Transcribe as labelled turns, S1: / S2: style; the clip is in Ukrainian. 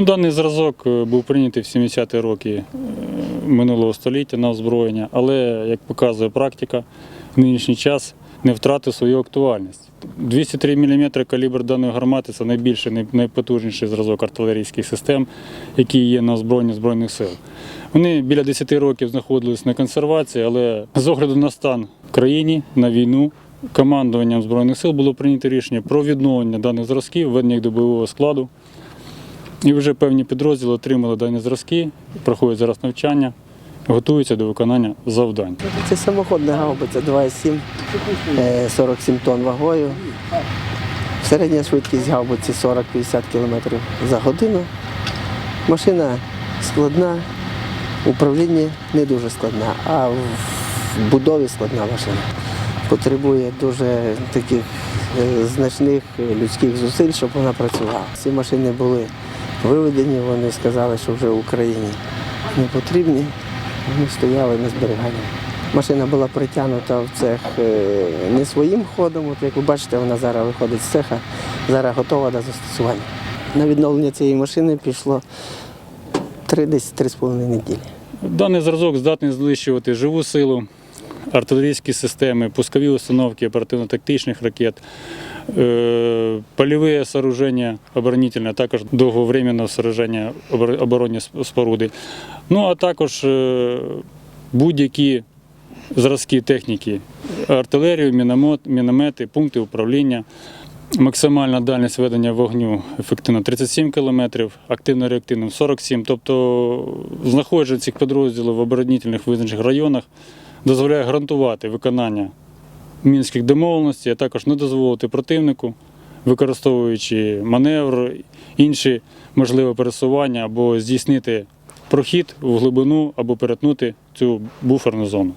S1: Даний зразок е, був прийнятий в 70-ті роки е, минулого століття на озброєння, але, як показує практика, в нинішній час не втратив свою актуальність. 203 мм калібр даної гармати це найбільший, найпотужніший зразок артилерійських систем, які є на озброєнні Збройних сил. Вони біля 10 років знаходились на консервації, але з огляду на стан в країні, на війну, командуванням Збройних сил було прийнято рішення про відновлення даних зразків, введення їх до бойового складу. І вже певні підрозділи отримали дані зразки, проходять зараз навчання, готуються до виконання завдань.
S2: Це самоходна гаубиця 2,7, е, 47 тонн вагою. Середня швидкість гаубиці 40-50 км за годину. Машина складна, управління не дуже складна, а в будові складна машина. Потребує дуже таких е, значних людських зусиль, щоб вона працювала. Ці машини були виведені, вони сказали, що вже в Україні не потрібні. Вони стояли на зберіганні. Машина була притягнута в цех е, не своїм ходом. От як ви бачите, вона зараз виходить з цеха, зараз готова до застосування. На відновлення цієї машини пішло три десь три з половиною неділі.
S1: Даний зразок здатний знищувати живу силу, артилерійські системи, пускові установки оперативно-тактичних ракет, е, польові сооруження оборонительне, а також довговременне сооруження обор- оборонні споруди. Ну а також е, будь-які зразки техніки, артилерію, міномет, міномети, пункти управління. Максимальна дальність ведення вогню ефективно 37 км, активно-реактивним 47 Тобто знаходження цих підрозділів в оборонительних визначених районах дозволяє гарантувати виконання мінських домовленостей, а також не дозволити противнику, використовуючи маневр, інші можливе пересування або здійснити прохід в глибину або перетнути цю буферну зону.